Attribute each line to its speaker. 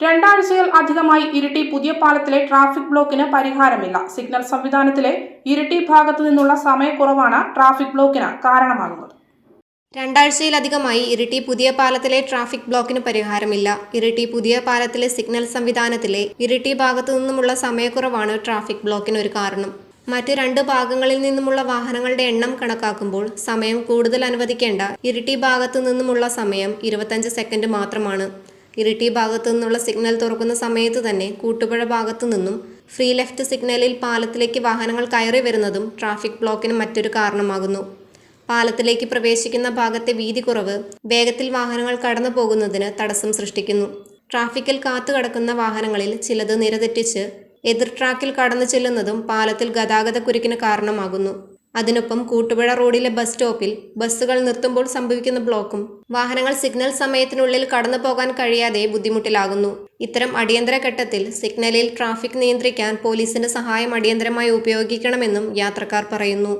Speaker 1: രണ്ടാഴ്ചയിൽ അധികമായി ഇരിട്ടി പുതിയ പാലത്തിലെ ട്രാഫിക് ബ്ലോക്കിന് പരിഹാരമില്ല. സിഗ്നൽ സംവിധാനത്തിലെ ഇരിട്ടി ഭാഗത്തു നിന്നുള്ള സമയക്കുറവാണ് ട്രാഫിക് ബ്ലോക്കിന് കാരണമാകുന്നത്.
Speaker 2: രണ്ടാഴ്ചയിലധികമായി ഇരിട്ടി പുതിയ പാലത്തിലെ ട്രാഫിക് ബ്ലോക്കിന് പരിഹാരമില്ല. ഇരിട്ടി പുതിയ പാലത്തിലെ സിഗ്നൽ സംവിധാനത്തിലെ ഇരിട്ടി ഭാഗത്തു നിന്നുമുള്ള സമയക്കുറവാണ് ട്രാഫിക് ബ്ലോക്കിന് ഒരു കാരണം. മറ്റ് രണ്ട് ഭാഗങ്ങളിൽ നിന്നുമുള്ള വാഹനങ്ങളുടെ എണ്ണം കണക്കാക്കുമ്പോൾ സമയം കൂടുതൽ അനുവദിക്കേണ്ട ഇരിട്ടി ഭാഗത്തു നിന്നുമുള്ള സമയം ഇരുപത്തഞ്ച് സെക്കൻഡ് മാത്രമാണ്. ഇരിട്ടി ഭാഗത്തു നിന്നുള്ള സിഗ്നൽ തുറക്കുന്ന സമയത്ത് തന്നെ കൂട്ടുപുഴ ഭാഗത്തു നിന്നും ഫ്രീ ലെഫ്റ്റ് സിഗ്നലിൽ പാലത്തിലേക്ക് വാഹനങ്ങൾ കയറി വരുന്നതും ട്രാഫിക് ബ്ലോക്കിന് മറ്റൊരു കാരണമാകുന്നു. പാലത്തിലേക്ക് പ്രവേശിക്കുന്ന ഭാഗത്തെ വീതി കുറവ് വേഗത്തിൽ വാഹനങ്ങൾ കടന്നു പോകുന്നതിന് തടസ്സം സൃഷ്ടിക്കുന്നു. ട്രാഫിക്കിൽ കാത്തു കടക്കുന്ന വാഹനങ്ങളിൽ ചിലത് നിരതെറ്റിച്ച് എതിർ ട്രാക്കിൽ കടന്നു ചെല്ലുന്നതും പാലത്തിൽ ഗതാഗതക്കുരുക്കിന് കാരണമാകുന്നു. അതിനൊപ്പം കൂട്ടുപുഴ റോഡിലെ ബസ് സ്റ്റോപ്പിൽ ബസ്സുകൾ നിർത്തുമ്പോൾ സംഭവിക്കുന്ന ബ്ലോക്കും വാഹനങ്ങൾ സിഗ്നൽ സമയത്തിനുള്ളിൽ കടന്നു പോകാൻ കഴിയാതെ ബുദ്ധിമുട്ടിലാകുന്നു. ഇത്തരം അടിയന്തര ഘട്ടത്തിൽ സിഗ്നലിൽ ട്രാഫിക് നിയന്ത്രിക്കാൻ പോലീസിന്റെ സഹായം അടിയന്തരമായി ഉപയോഗിക്കണമെന്നും യാത്രക്കാർ പറയുന്നു.